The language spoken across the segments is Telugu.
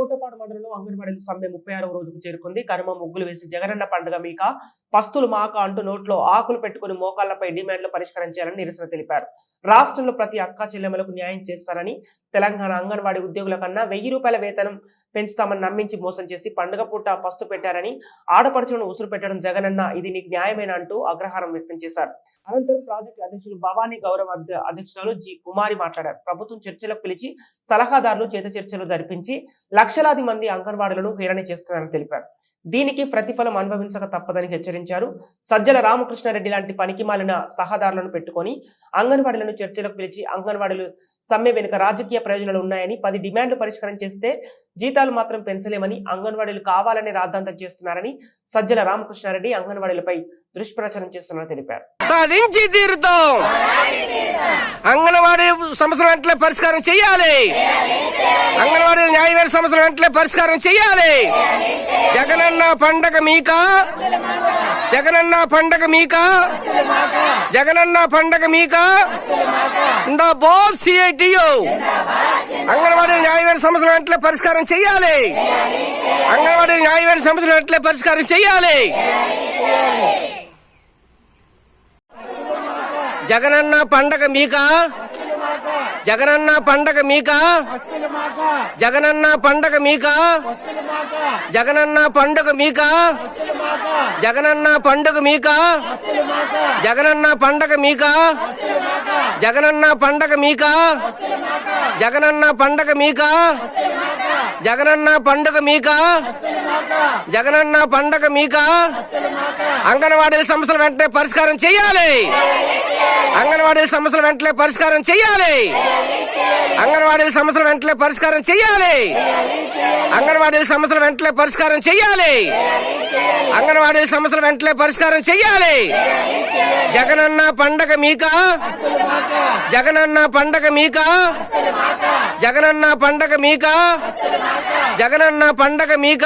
కోటపాడు మండలంలో అంగన్వాడీలు సమ్మె ముప్పై ఆరవ రోజుకు చేరుకుంది. కనుమ ముగ్గులు వేసి జగనన్న పండుగ మీక? పస్తులు మాక అంటూ నోట్లో ఆకులు పెట్టుకుని మోకాళ్ళపై డిమాండ్లు పరిష్కారం చేయాలని నిరసన తెలిపారు. రాష్ట్రంలో ప్రతి అక్క చెల్లెమ్మలకు న్యాయం చేస్తారని తెలంగాణ అంగన్వాడీ ఉద్యోగుల కన్నా వెయ్యి రూపాయల వేతనం పెంచుతామని నమ్మించి మోసం చేసి పండుగ పూట పస్తు పెట్టారని ఆడపడుచులను ఉసురు పెట్టడం జగనన్న ఇది నీకు న్యాయమేనా అంటూ అగ్రహారం వ్యక్తం చేశారు. అనంతరం ప్రాజెక్టు అధ్యక్షులు భవానీ గౌరవ అధ్య- అధ్యక్షురాలు జి కుమారి మాట్లాడారు. ప్రభుత్వం చర్చలకు పిలిచి సలహాదారులు చేత చర్చలు జరిపించి లక్షలాది మంది అంగన్వాడీలను హేరణ చేస్తున్నారని తెలిపారు. దీనికి ప్రతిఫలం అనుభవించక తప్పదని హెచ్చరించారు. సజ్జల రామకృష్ణారెడ్డి లాంటి పనికిమాలిన సహదారులను పెట్టుకొని అంగన్వాడీలను చర్చలకు పిలిచి అంగన్వాడీలు సమ్మె వెనుక రాజకీయ ప్రయోజనాలు ఉన్నాయని పది డిమాండ్లు పరిష్కారం చేస్తే జీతాలు మాత్రం పెంచలేమని అంగన్వాడీలు కావాలనే రాద్ధాంతం చేస్తున్నారని సజ్జల రామకృష్ణారెడ్డి అంగన్వాడీలపై దుష్ప్రచారం చేస్తున్నారని తెలిపారు. సాధించి తీరుతాం. అంగన్వాడీ సమస్యల వెంటనే పరిష్కారం చేయాలి అంగన్వాడీ న్యాయమైన సమస్యల వెంటనే పరిష్కారం చేయాలి జగనన్న పండగ మీక? జగనన్న పండగ మీక? జగనన్న పండగ మీక? The boll CITU. అంగన్వాడీ న్యాయమైన సమస్యల వెంటనే పరిష్కారం చెయ్యాలి అంగన్వాడీ న్యాయమైన సమస్యలు వెంటనే పరిష్కారం చెయ్యాలి జగనన్న పండగ మీక? జగనన్న పండగ మీక? జగనన్న పండగ మీక? జగనన్న పండుగ మీక? జగనన్న పండుగ మీక? జగనన్న పండగ మీక? జగనన్న పండగ మీక? జగనన్న పండగ మీక? జగనన్న పండుగ మీకా? జగనన్న పండగ మీకా? అంగన్వాడీల సమస్యలు వెంటనే పరిష్కారం చేయాలి. అంగన్వాడీల సమస్యలు వెంటనే పరిష్కారం చేయాలి. అంగన్వాడీల సమస్యలు వెంటనే పరిష్కారం చేయాలి. అంగన్వాడీల సమస్యలు వెంటనే పరిష్కారం చేయాలి. అంగన్వాడీల సమస్యలు వెంటనే పరిష్కారం చేయాలి. జగనన్న పండగ మీక? జగనన్న పండగ మీక? జగనన్న పండగ మీక? జగనన్న పండగ మీక?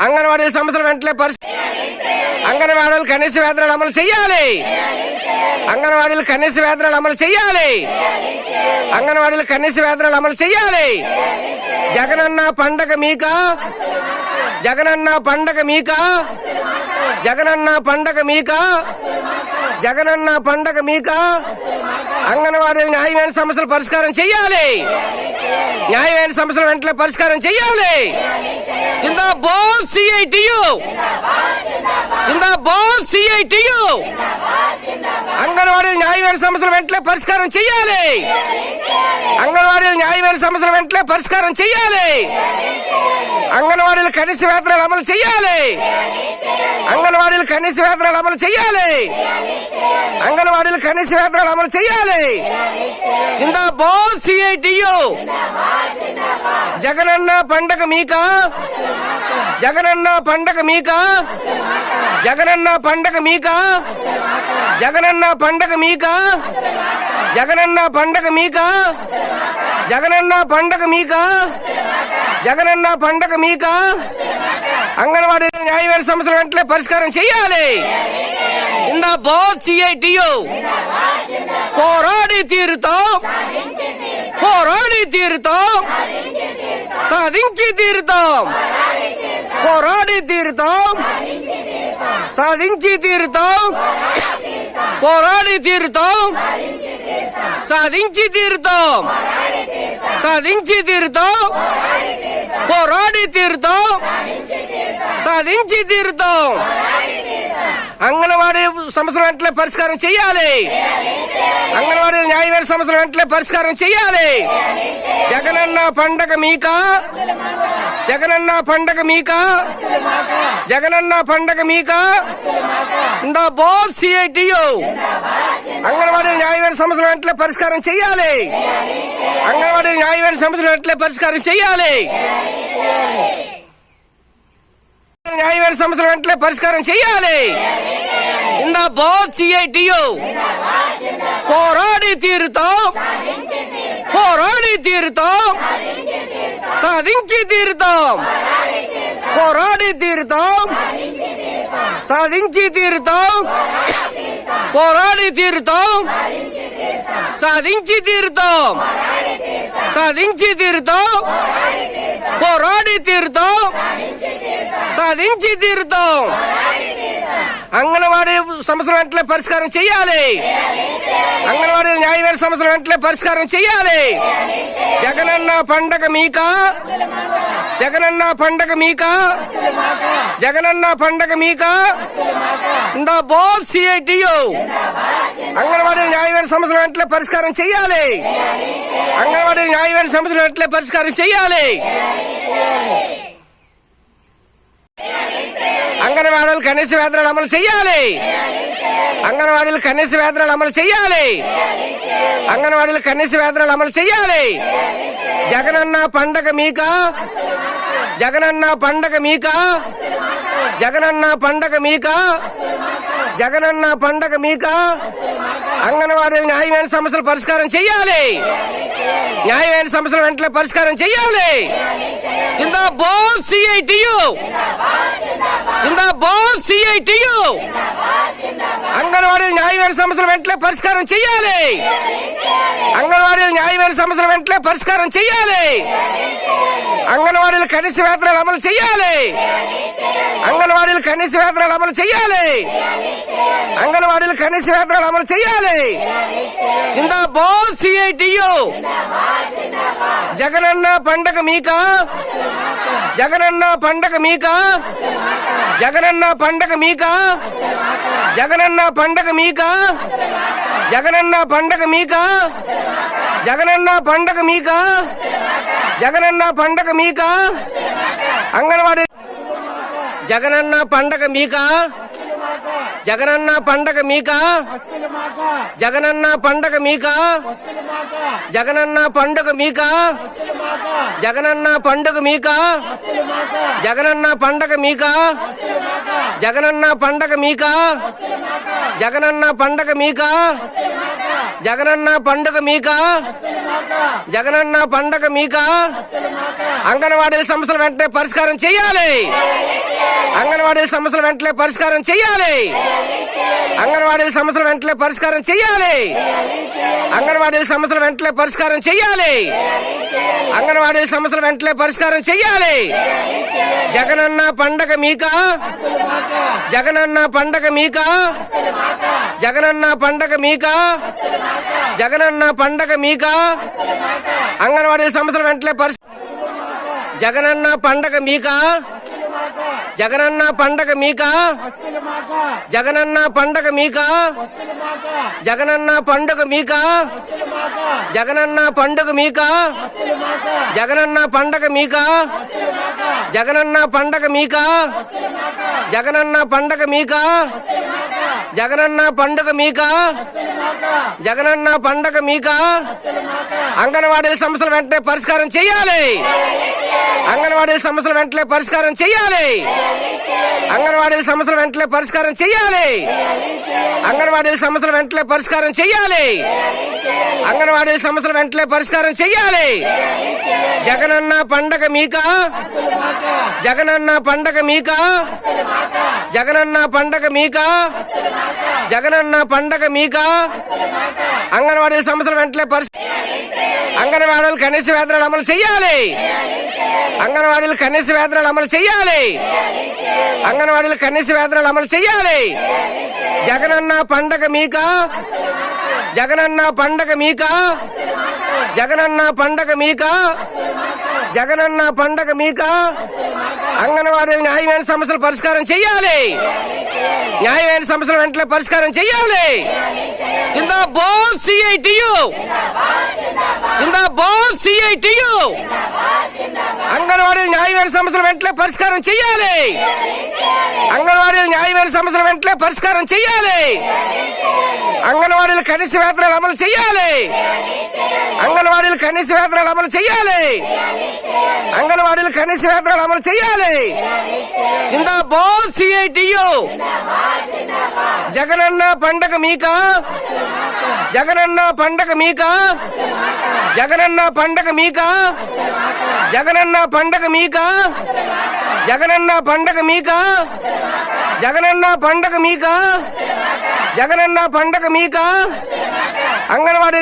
అంగన్వాడీల సమస్యలు వెంటనే పరిష్కారం అంగన్వాడీలు కనీస వేతనాలు అమలు చేయాలి. అంగన్వాడీలు కనీస వేతనాలు అమలు చేయాలి. అంగన్వాడీలు కనీస వేతనాలు అమలు చేయాలి. జగనన్న పండగ మీక? జగనన్న పండగ మీక? జగనన్న పండగ మీక? జగనన్న పండగ మీక? అంగన్వాడీల న్యాయమైన సమస్యలు పరిష్కారం చేయాలి. న్యాయమైన సమస్యలు వెంటనే పరిష్కారం చేయాలి. కింద బోల్ సిఐటియు కింద సిఐటియు అంగన్వాడీల న్యాయమైన సమస్యల వెంటనే పరిష్కారం చేయాలి అంగన్వాడీల న్యాయమైన సమస్యల వెంటనే పరిష్కారం చేయాలి అంగన్వాడీల కనీస వేతనాలు అమలు చేయాలి అంగన్వాడీల కనీస వేతనాలు అమలు చేయాలి అంగన్వాడీల కనీస వేతనాలు అమలు చేయాలి కింద బోల్ సిఐటియు జగనన్న పండగ మీకా జగనన్న పండగ మీక? జగనన్న పండగ మీక? జగనన్న పండగ మీక? జగనన్న పండగ మీక? జగనన్న పండగ మీక? జగనన్న పండగ మీక? అంగన్వాడీ న్యాయవేద సమస్యలు వెంటనే పరిష్కారం చేయాలి. ఇంద బోత్ సిఐటియు పోరాడి తీరుతో పోరాడి తీరుతో సాధించి తీరుతాం పోరాడి తీరుతాం. సాధించి తీరుతాం. పోరాడి తీరుతాం. సాధించి తీరుతాం. సాధించి తీరుతాం. పోరాడి తీరుతాం. సాధించి తీరుతాం. అంగన్వాడీ సమస్యల వెంటనే పరిష్కారం చేయాలి. అంగన్వాడీ న్యాయమైన సమస్యల వెంటనే పరిష్కారం చేయాలి. జగనన్న పండగ మీక? జగనన్న పండగ మీక? జగనన్న పండగ మీక? The boll CITU. అంగన్వాడీ న్యాయమైన సమస్యలు వెంటనే పరిష్కారం చేయాలి అంగన్వాడీ న్యాయమైన సమస్యలు వెంటనే పరిష్కారం చేయాలి న్యాయమైన సమస్యలు వెంటనే పరిష్కారం చేయాలి ఇందా బోత్ సిఐటియు. పోరాడి తీరుతో పోరాడి తీరుతో సాధించి తీరుతాం పోరాడి తీరుతాం. సాధించి తీరుతాం పోరాడి తీరుతాం. సాధించి తీరుతాం సాధించి తీరుతాం పోరాడి తీరుతాం. సాధించి తీరుతాం అంగన్వాడీ సమస్యలు వెంటనే పరిష్కారం చేయాలి అంగన్వాడీ న్యాయమైన సమస్యలు వెంటనే పరిష్కారం చేయాలి జగనన్న పండగ మీక? జగనన్న పండగ మీక? జగనన్న పండగ మీక? ఇందా బోల్ సిఐటియు. అంగన్వాడీ న్యాయమైన సమస్యలు వెంటనే పరిష్కారం చేయాలి అంగన్వాడీ న్యాయమైన సమస్యలు వెంటనే పరిష్కారం చేయాలి అంగన్వాడీలు కనీస వేతనాలు అమలు చేయాలి అంగన్వాడీలు కనీస వేతనాలు అమలు చేయాలి అంగన్వాడీలు కనీస వేతనాలు అమలు చేయాలి జగనన్న పండగ మీక? జగనన్న పండగ మీక? జగనన్న పండగ మీక? జగనన్న పండగ మీక అంగన్వాడీ న్యాయమైన సమస్యలు పరిష్కారం చేయాలి న్యాయమైన సమస్యలు వెంటనే పరిష్కారం చేయాలి కింద బోల్ సిఐటియు. కింద బోల్ సిఐటియు. అంగన్వాడీ న్యాయమైన సమస్యలు వెంటనే పరిష్కారం చేయాలి అంగన్వాడీ న్యాయమైన సమస్యలు వెంటనే పరిష్కారం చేయాలి అంగన్వాడీలు కనీస వేతనాలు అమలు చేయాలి. అంగన్వాడీలు కనీస వేతనాలు అమలు చేయాలి. అంగన్వాడీలు కనీస వేతనాలు అమలు చేయాలి. కింద బోల్ సిఐటియు. జగనన్న పండగ మీక? జగనన్న పండగ మీక? జగనన్న పండగ మీక? జగనన్న పండగ మీక? జగనన్న పండగ మీక? జగనన్న పండగ మీక? జగనన్న పండగ మీక అంగన్వాడీ జగనన్న పండగ మీక జగనన్న పండగ మీక జగనన్న పండగ మీక జగనన్న పండగ మీక జగనన్న పండుగ మీక జగనన్న పండగ మీక జగనన్న పండగ మీక జగనన్న పండగ మీక జగనన్న పండుగ మీక జగనన్న. పండగ మీక? అంగన్వాడీల సమస్యలు వెంటనే పరిష్కారం చేయాలి. అంగన్వాడీల సమస్యలు వెంటనే పరిష్కారం చేయాలి. అంగన్వాడీల సమస్యలు వెంటనే పరిష్కారం చేయాలి. అంగన్వాడీల సమస్యలు వెంటనే పరిష్కారం చేయాలి. అంగన్వాడీల సమస్యలు వెంటనే పరిష్కారం చేయాలి. జగనన్న పండగ మీక? జగనన్న పండగ మీక? జగనన్న పండగ మీక. జగనన్న పండగ మీక? అంగన్వాడీల సమస్యలు వెంటనే పరిస్థితి జగనన్న పండగ మీక? జగనన్న పండగ మీక? జగనన్న పండగ మీక? జగనన్న పండుగ మీక? జగనన్న పండుగ మీక? జగనన్న పండగ మీక? జగనన్న పండగ మీక? జగనన్న పండగ మీక? జగనన్న పండుగ మీక? జగనన్న పండగ మీక? అంగన్వాడీల సమస్యలు వెంటనే పరిష్కారం చేయాలి. అంగన్వాడీల సమస్యలు వెంటనే పరిష్కారం చేయాలి. అంగన్వాడీల సమస్యలు వెంటనే పరిష్కారం చేయాలి. అంగన్వాడీల సమస్యలు వెంటనే పరిష్కారం చేయాలి. అంగన్వాడీల సమస్యలు వెంటనే పరిష్కారం చేయాలి. జగనన్న పండగ మీక? జగనన్న పండగ మీక? జగనన్న పండగ మీక? జగనన్న పండగ మీక? అంగన్వాడీల సమస్యలు వెంటనే పరిస్థితి అంగన్వాడీలు కనీస వేతనాలు అమలు చేయాలి అంగన్వాడీలు కనీస వేతనాలు అమలు చేయాలి అంగన్వాడీలు కనీస వేతనాలు అమలు చేయాలి జగనన్న పండగ మీక? జగనన్న పండగ మీక? జగనన్న పండగ మీక? జగనన్న పండగ మీక? అంగన్వాడీల న్యాయమైన సమస్యలు పరిష్కారం చేయాలి న్యాయమైన సమస్యలు వెంటనే పరిష్కారం చేయాలి కింద బోల్ సిఐటియు. కింద బోల్ సిఐటియు. అంగన్వాడీల న్యాయమైన సమస్యలు వెంటనే పరిష్కారం చేయాలి అంగన్వాడీల న్యాయమైన సమస్యలు వెంటనే పరిష్కారం చేయాలి అంగన్వాడీల కనీస వేతనాలు అమలు చేయాలి అంగన్వాడీలు కనీస వేతనాలు అమలు చేయాలి. అంగన్వాడీలు కనీస వేతనాలు అమలు చేయాలి. కింద బోల్ సిఐటియు. జగనన్న పండగ మీక. జగనన్న పండగ మీక. జగనన్న పండగ మీక. జగనన్న పండగ మీక. జగనన్న పండగ మీక. జగనన్న పండగ మీక. జగనన్న పండగ మీక. అంగన్వాడీ